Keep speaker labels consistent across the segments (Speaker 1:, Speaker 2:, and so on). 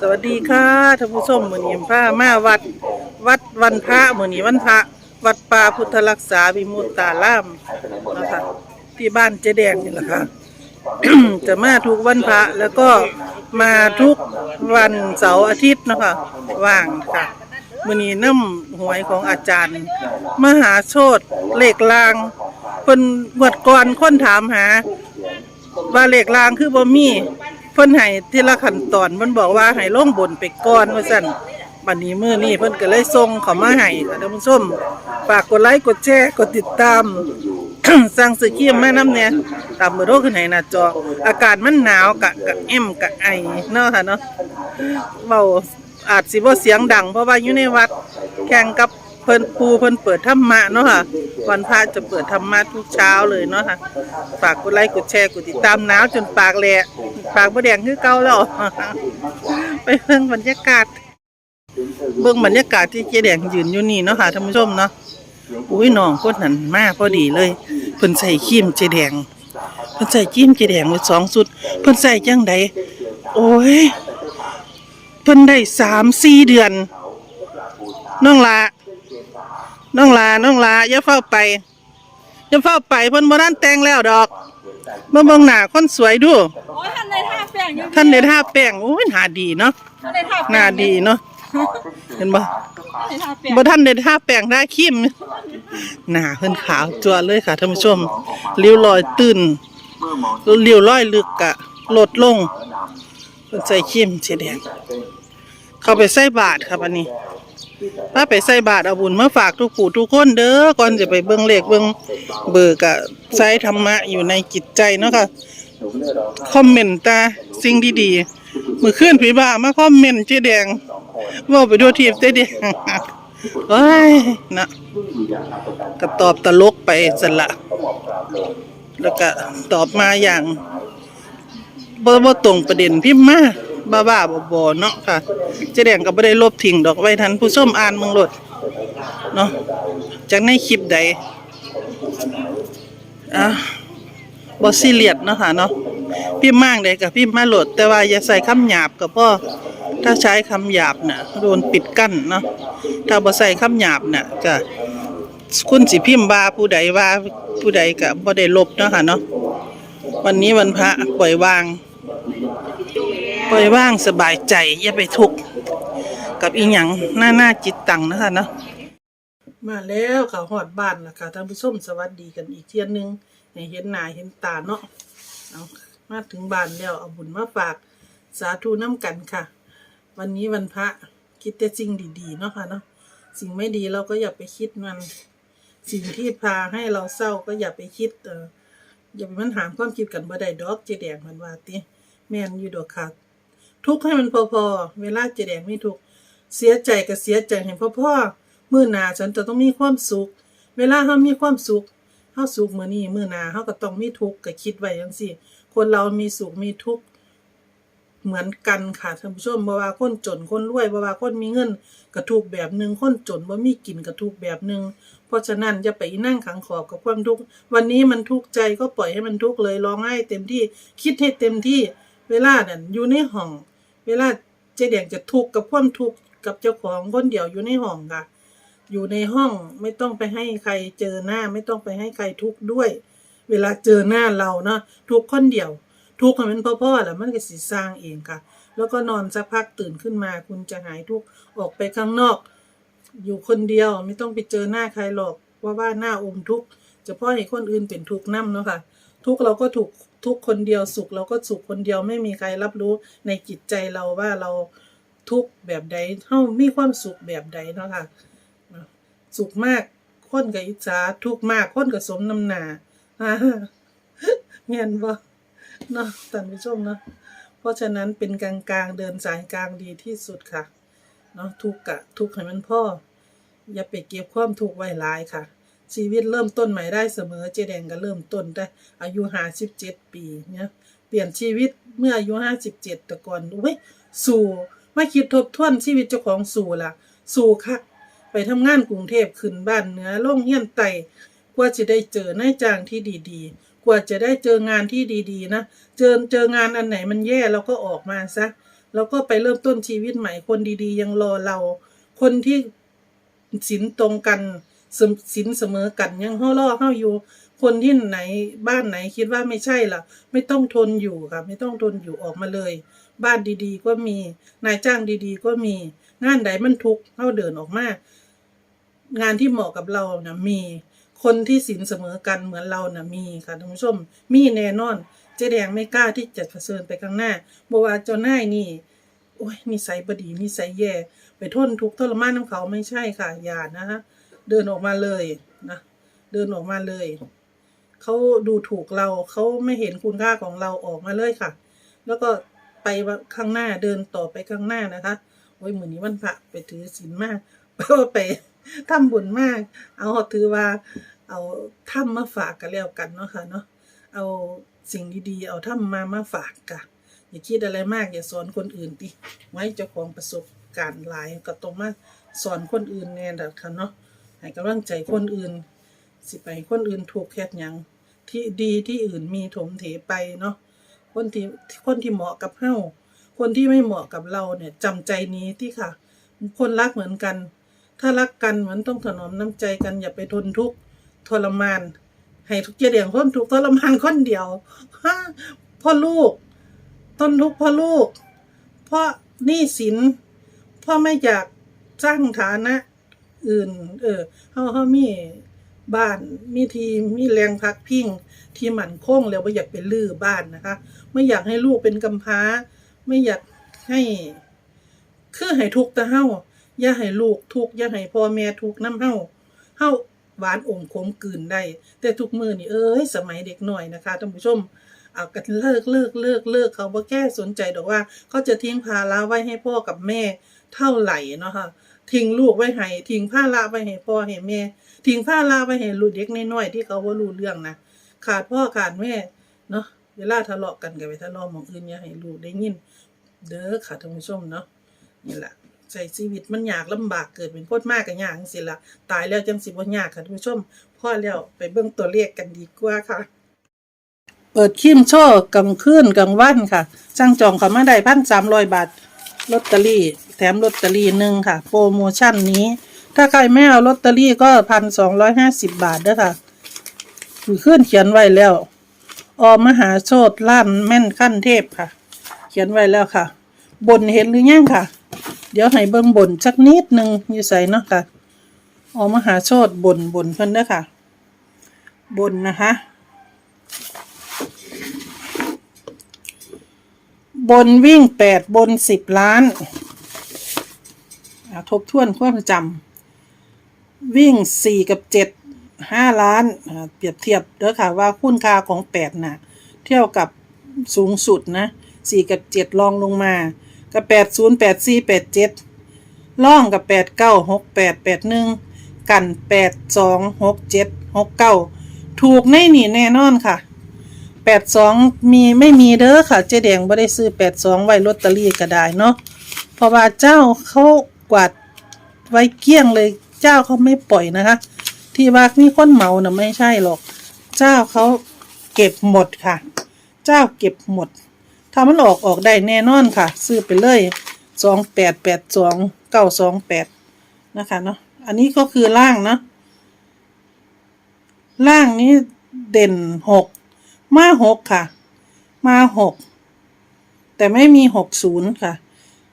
Speaker 1: สวัสดีค่ะท่านผู้ชมมือนี้พามาวัดวัดวันพระมือนี้วันพระ วัดป่าพุทธรักษาวิมุตตารามนะคะที่บ้านเจแดงนี่แหละค่ะ จะมาทุกวันพระแล้วก็มาทุกวันเสาร์อาทิตย์นะคะว่างค่ะมื้อนี้น้ำหวยของอาจารย์ มหาโชตเลขลางเพิ่นวดก่อนคนถามหา ว่าเลขลางคือบ่มี พิ่นให้ทีละขั้นตอนเพิ่นบอกว่าให้ลงบนไปก่อนว่าซั่นบัดนี้มื้อนี้เพิ่นก็เลยส่งเขามาให้ค่ะท่านผู้ชมฝากกดไลค์กดแชร์กดติดตาม สั่งซื้อครีมแม่น้ำเนี่ยตามเบอร์โทรขึ้นให้หน้าจอ อากาศมันหนาวกะกะแอมกะไอเนาะค่ะเนาะเบาอาจสิบ่เสียงดัง เพราะว่าอยู่ในวัดแข่งกับ พิ่นปูเพิ่นเปิดธรรมะเนาะค่ะวันพระจะเปิดธรรมะทุกเช้าเลยเนาะค่ะฝากกดไลค์กดแชร์กดติดตามหนาวจนปากแหละปากบ่แดงคือเก่าแล้วไปเบิ่งบรรยากาศ เบิ่งบรรยากาศที่เจ๊แดงยืนอยู่นี่เนาะค่ะท่านผู้ชมเนาะอุ้ยน้องคนนั้นมากพอดีเลยเพิ่นใส่ครีมเจ๊แดงเพิ่นใส่ครีมเจ๊แดงไว้สองสุดเพิ่นใส่จังใดโอ้ยเพิ่นได้สามสี่เดือนน้องลา น้องลาน้องลาอย่าเฝ้าไปจะเฝ้าไปเพิ่นบ่ทันแต่งแล้วดอกมาเบิ่งหน้าคนสวยดู
Speaker 2: โอ้ยท่านในท่าแป้งอยู่
Speaker 1: ท่านได้ท่าแป้งโอ้ยหน้าดีเนาะ
Speaker 2: ท่านในท่า
Speaker 1: หน้าดีเนาะเห็นบ่
Speaker 2: ในท่าแป้ง
Speaker 1: บ่ทันได้ท่าแป้งท่าครีมหน้าเพิ่นขาวจั่วเลยค่ะท่านผู้ชมริ้วรอยตื้นริ้วรอยลึกกะลดลงเพิ่นใส่ครีมสีแดงเข้าไปใส่บาตรครับอันนี้ ถ้าไปใส่บาตรเอาบุญมาฝากทุกผู้ทุกคนเด้อก่อนจะไปเบิ่งเลขเบิ่งเบอร์กะใส่ธรรมะอยู่ในจิตใจเนาะค่ะคอมเมนต์ตาสิ่งดีๆมือขึ้นผีบ้ามาคอมเมนต์เจ๊แดงว่าไปดูทีบเจ๊แดงเอ้ยนะก็ตอบตลกไปสละแล้วก็ตอบมาอย่างบ่บ่ตรงประเด็นพิมพ์มา บ้าบ้าบอๆเนาะค่ะเจ๊แดงก็บ่ได้ลบทิ้งดอกไว้ทันผู้ส้มอ่านมืองรถเนาะจากในคลิปใดอะบอซีเรียสเนาะค่ะเนาะพิมพ์มากเลยกับพิมพ์มาโหลด แต่ว่าอย่าใส่คำหยาบกับพ่อถ้าใช้คำหยาบน่ะโดนปิดกั้นเนาะถ้าบ่ใส่คำหยาบน่ะก็คุณสิพิมพ์ว่าผู้ใดว่าผู้ใดก็บ่ได้ลบเนาะค่ะเนาะวันนี้วันพระปล่อยวาง ปล่อยวางสบายใจอย่าไปทุกข์กับอีหยังหน้าหน้าจิตตังนะคะเนาะมาแล้วค่ะหอดบ้านแล้วค่ะท่านผู้ชมสวัสดีกันอีกเที่ยหนึงเห็นหน้าเห็นตาเนาะเอามาถึงบ้านแล้วเอาบุญมาฝากสาธุน้ำกันค่ะ วันนี้วันพระคิดแต่สิ่งดีๆเนาะค่ะเนาะสิ่งไม่ดีเราก็อย่าไปคิดมัน สิ่งที่พาให้เราเศร้าก็อย่าไปคิดเอออย่าไปมันหามความคิดกันบ่ได้ดอกเจแดงมันว่าติ แม่นอยู่ดอกค่ะ ทุกข์ให้มันพอๆ เวลาเจแดงไม่ทุกข์เสียใจก็เสียใจให้พ่อๆมื้อหนาฉันจะต้องมีความสุข เวลาเฮามีความสุขเฮาสุขเมื้อนี้มื้อหนาเฮาก็ต้องมีทุกข์ก็คิดไว้จังซี่คนเรามีสุขมีทุกข์เหมือนกันค่ะท่านผู้ชมบ่ว่าคนจนคนรวยบ่ว่าคนมีเงินก็ทุกแบบหนึ่งคนจนบ่มีกินก็ทุกแบบหนึ่งเพราะฉะนั้นอย่าไปนั่งขังขอบกับความทุกข์วันนี้มันทุกข์ใจก็ปล่อยให้มันทุกข์เลยร้องไห้เต็มที่คิดให้เต็มที่ เวลานั่นอยู่ในห้อง เวลาเจ๊แดงจะทุกข์กับความทุกข์กับเจ้าของคนเดียวอยู่ในห้องค่ะ อยู่ในห้องไม่ต้องไปให้ใครเจอหน้า ไม่ต้องไปให้ใครทุกข์ด้วย เวลาเจอหน้าเราเนาะทุกข์คนเดียว ทุกข์ให้มันพ่อๆแหละมันก็สิสร้างเองค่ะ แล้วก็นอนสักพักตื่นขึ้นมา คุณจะหายทุกข์ออกไปข้างนอก อยู่คนเดียวไม่ต้องไปเจอหน้าใครหรอกว่าว่าหน้าอมทุกข์จะพ่อให้คนอื่นเป็นทุกข์นํเนาะค่ะทุกข์เราก็ถูก ทุกคนเดียวสุขเราก็สุขคนเดียวไม่มีใครรับรู้ในจิตใจเราว่าเราทุกแบบใดเฮามีความสุขแบบใดเนาะค่ะสุขมากคนกับอิจฉาทุกมากคนกับสมน้ำหนาเงียนบ่เนาะท่านผู้ชมเนาะเพราะฉะนั้นเป็นกลางๆเดินสายกลางดีที่สุดค่ะเนาะทุกกะทุกให้มันพ่ออย่าไปเก็บความทุกไว้หลายค่ะ ชีวิตเริ่มต้นใหม่ได้เสมอเจแดงก็เริ่มต้นได้ อายุห้าสิบเจ็ดปีเนี่ยเปลี่ยนชีวิตเมื่ออายุห้าสิบเจ็ดแต่ก่อนเว้ยสู่ไมาคิดทบทวนชีวิตเจ้าของสู่ล่ะสู่ค่ะไปทำงานกรุงเทพขึ้นบ้านเหนือลงเฮียนไตกว่าจะได้เจอนายจ้างที่ดีๆ กว่าจะได้เจองานที่ดีๆนะ เจอเจองานอันไหนมันแย่เราก็ออกมาซะ แล้วก็ไปเริ่มต้นชีวิตใหม่คนดีๆ ยังรอเรา คนที่ศีลตรงกัน สมศีลเสมอกันยังเฮาล่อเฮาอยู่ คนที่ไหนบ้านไหนคิดว่าไม่ใช่ล่ะ ไม่ต้องทนอยู่ค่ะ ไม่ต้องทนอยู่ออกมาเลย บ้านดีๆ ก็มี นายจ้างดีๆ ก็มี งานใดมันทุกข์เฮาเดินออกมางานที่เหมาะกับเรานะมีคนที่ศีลเสมอกันเหมือนเรานะมีค่ะท่านผู้ชม มีแน่นอน เจ๊แดงไม่กล้าที่จะเผชิญไปข้างหน้าบว่าเจ้านายนี่ โอ้ยนิสัยบดีนิสัยแย่ ไปทนทุกข์ทรมานน้ำเขาไม่ใช่ค่ะอย่านะฮะ เดินออกมาเลยนะเดินออกมาเลยเขาดูถูกเราเขาไม่เห็นคุณค่าของเราออกมาเลยค่ะ แล้วก็ไปข้างหน้าเดินต่อไปข้างหน้านะคะโอ้ยเหมือนนี้วันพระไปถือศีลมากเพราะว่าไปทำบุญมาก เอาถือว่า เอาทำมาฝากกันแล้วกันเนาะค่ะเนาะเอาสิ่งดีๆ เอาทำมามาฝากกันอย่าคิดอะไรมากอย่าสอนคนอื่นติไว้เจ้าของประสบการณ์หลายก็ต้องมาสอนคนอื่นแน่ดัดค่ะเนาะ ให้กำลังใจคนอื่น สิไปคนอื่นถูกแค่หยังที่ดีที่อื่นมีถมเถไปเนาะคนที่คนที่เหมาะกับเฮาคนที่ไม่เหมาะกับเราเนี่ยจำใจนี้ที่ค่ะ คนรักเหมือนกัน ถ้ารักกันเหมือนต้องถนอมน้ำใจกันอย่าไปทนทุกข์ทรมาน ให้ทุกเจดียงทนทุกทรมานคนเดียวฮ่าพ่อลูกทนทุกข์พ่อลูก เพราะหนี้สินเพ่อไม่อยากสร้างฐานะ อื่น เออเฮาเฮามีบ้านมีทีมีแรงพักพิงที่หมั่นคงแล้วไม่อยากเป็นลื้อบ้านนะคะ ไม่อยากให้ลูกเป็นกำพร้า ไม่อยากให้คือให้ทุกต่เฮาอย่าให้ลูกทุกอย่าให้พ่อแม่ทุกน้ำเฮาเฮาหวานอมขมกลืนได้ แต่ทุกมือนี่เอ้ยสมัยเด็กหน่อยนะคะท่านผู้ชมเอากันเลิกเลิกเลิกเลิกเขาบ่แก้สนใจดอกว่าเขาจะทิ้งภาระไว้ให้พ่อกับแม่เท่าไหร่เนาะค่ะ ทิ้งลูกไว้ให้ทิ้งภาระไว้ให้พ่อให้แม่ ทิ้งภาระไว้ให้ลูกเด็กน้อยๆที่เขาบ่ารู้เรื่องนะขาดพ่อขาดแม่เนาะเวลาทะเลาะกันก็ไปทะเลาะมองอื่นอย่าให้ลูกได้ยิน เด้อค่ะท่านผู้ชมเนาะนี่แหละใช้ชีวิตมันยากลำบากเกิดเป็นโคตรมากก็ยากจังซี่ล่ะตายแล้วจังสิบ่ยากค่ะท่านผู้ชมพอแล้วไปเบิ่งตัวเลขกันดีกว่าค่ะ เปิดคิมโชว์กลางคืนกลางวันค่ะจ้างจองเขามาได้พันสามร้อยบาทลอตเตอรี่ แถมลอตเตอรี่หนึ่งค่ะ โปรโมชั่นนี้ ถ้าใครไม่เอาลอตเตอรี่ก็พันสองร้อยห้าสิบบาทด้อค่ะคือขึ้นเขียนไว้แล้ว ออมหาโชตล้านแม่นขั้นเทพค่ะ เขียนไว้แล้วค่ะ บนเห็นหรือยังค่ะ เดี๋ยวให้เบิ่งบนสักนิดหนึ่งอยู่ใส่เนาะค่ะ ออมหาโชตบนบนเพิ่นด้อค่ะ บนนะคะบนวิ่งแปดบนสิบล้าน ทบทวนความจำวิ่งสี่กับเจ็ดห้าล้านเปรียบเทียบเด้อค่ะว่าคุณค่าของแปดน่ะ เท่ากับสูงสุดนะสี่กับเจ็ดลองลงมากับแปดศูนย์แปดสี่แปดเจ็ดล่องกับแปดเก้าหกแปดแปดหนึ่งกันแปดสองหกเจ็ดหกเก้าถูกแน่นี่แน่นอนค่ะแปดสองมีไม่มีเด้อค่ะ เจ๊แดงบ่ได้ซื้อแปดสองไว้ลอตเตอรี่ก็ได้เนาะเพราะว่าเจ้าเขา กวาดไว้เกลี้ยงเลย เจ้าเขาไม่ปล่อยนะคะ ที่ว่ามีคนเหมาน่ะไม่ใช่หรอก เจ้าเขาเก็บหมดค่ะ เจ้าเก็บหมด ถ้ามันออกออกได้แน่นอนค่ะ ซื้อไปเลยสองแปดแปดสองเก้าสองแปดนะคะเนาะอันนี้ก็คือล่างเนาะล่างนี้เด่นหกมาหกค่ะ มาหกแต่ไม่มีหกศูนย์ค่ะ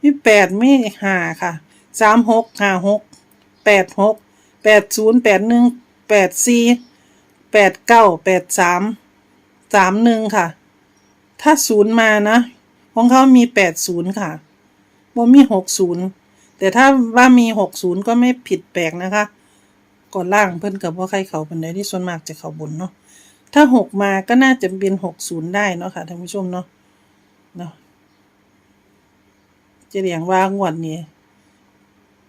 Speaker 1: มีแปดไม่ห้าค่ะ สามหกห้าหกแปดหกแปดศูนย์แปดหนึ่งแปดสี่แปดเก้าแปดสามสามหนึ่งค่ะ ถ้าศูนย์มานะ ของเขามีแปดศูนย์ค่ะบ่มีหกศูนย์แต่ถ้าว่ามีหกศูนย์ก็ไม่ผิดแปลกนะคะก่อนล่างเพิ่นกับว่าใครเขาเป็นใดที่ส่วนมากจะเขาบนเนาะถ้าหกมาก็น่าจะเป็นหกศูนย์ได้เนาะค่ะท่านผู้ชมเนาะเนาะจะเรียงว่างวดนี้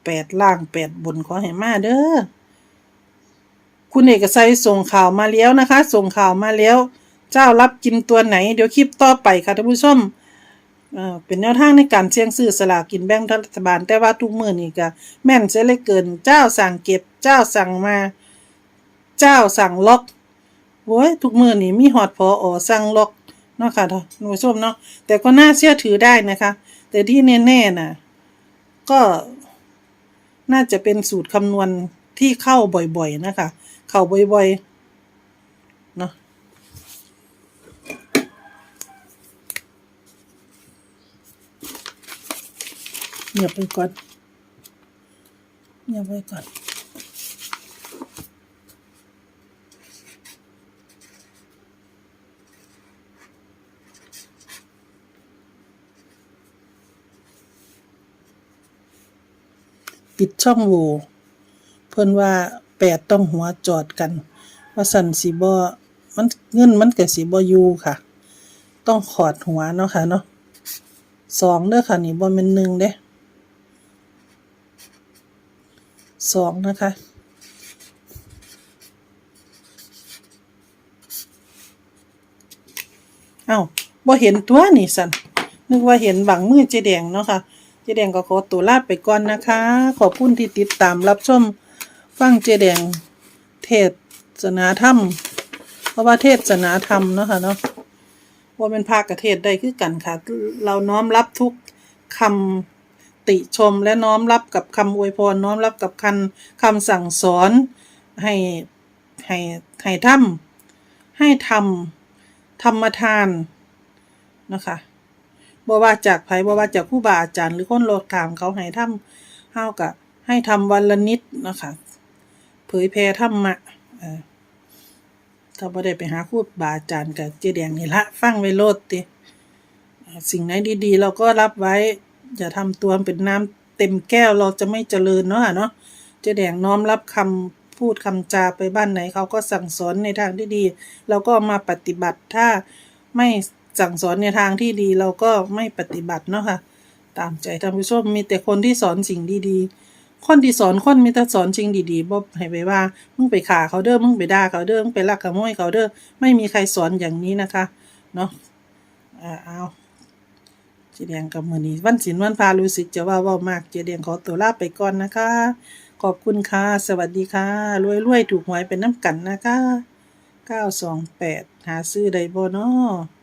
Speaker 1: แปดล่างแปดบนขอให้มาเด้อคุณเอกชัยส่งข่าวมาแล้วนะคะ ส่งข่าวมาแล้ว เจ้ารับกินตัวไหน เดี๋ยวคลิปต่อไปค่ะท่านผู้ชมเอ่อเป็นแนวทางในการเสี่ยงซื้อสลากกินแบ่งรัฐบาล แต่ว่าทุกมือนี่ก็แม่นเสียเลือเกิน เจ้าสั่งเก็บ เจ้าสั่งมา เจ้าสั่งล็อกโอ้ยทุกมือนี่มีฮอดพออสั่งล็อกเนาะค่ะท่านผู้ชมเนาะแต่ก็น่าเชื่อถือได้นะคะ แต่ที่แน่ๆน่ะก็ น่าจะเป็นสูตรคำนวณที่เข้าบ่อยๆนะคะ เข้าบ่อยๆเนาะเงียบไปก่อนเงียบไปก่อน ปิดช่องโหว่เพิ่นว่าแปดต้องหัวจอดกัน ว่าสันสิบ่มันเงินมันก็สิบ่อยู่ค่ะ ต้องขอดหัวเนาะค่ะเนาะสองเด้อค่ะนี่บ่แม่นหนึ่งเด้สองนะคะ เอ้าบ่เห็นตัวนี่สันนึกว่าเห็นบังมือเจแดงเนาะค่ะ แดงก็ขอตัวลาไปก่อนนะคะ ขอบคุณที่ติดตามรับชมฟังเจแดงเทศนาธรรม เพราะว่าเทศนาธรรมเนาะค่ะเนาะว่าเป็นภาคกระเทศได้คือกันค่ะ เราน้อมรับทุกคำติชมและน้อมรับกับคำอวยพรน้อมรับกับคันคำสั่งสอนให้ให้ให้ทำให้ทำธรรมทานนะคะ บ่ว่าจากไผบ่ว่าจากครูบาอาจารย์ หรือคนโลกถามเขาให้ทำเฮาก็ให้ทำวันละนิดนะคะเผยแพร่ธรรมะเออถ้าบ่ได้ไปหาครูบาอาจารย์ก็เจแดงนี่ละฟังไว้โลดติสิ่งไหนดีๆ เราก็รับไว้ อย่าทำตัวเป็นน้ำเต็มแก้วเราจะไม่เจริญเนาะเนาะเจแดงน้อมรับคำพูดคำจาไปบ้านไหน เขาก็สั่งสอนในทางที่ดี เราก็มาปฏิบัติถ้าไม่ สั่งสอนในทางที่ดีเราก็ไม่ปฏิบัติเนาะค่ะ ตามใจท่านผู้ชมมีแต่คนที่สอนสิ่งดีๆ คนที่สอนคนมีแต่สอนสิ่งดีๆบ่ให้ไปว่า มึงไปฆ่าเขาเด้อ มึงไปด่าเขาเด้อ มึงไปลักขโมยเขาเด้อ ไม่มีใครสอนอย่างนี้นะคะ เนาะอ่าเอาเจแดงกับมือนี้วันศิลวันพารู้สึกจะว่าว้ามากเจแดงขอตัวลาไปก่อนนะคะ ขอบคุณค่ะ สวัสดีค่ะ รวยๆถูกหวยเป็นน้ำกันนะคะ 928 หาซื้อได้บ่เนาะ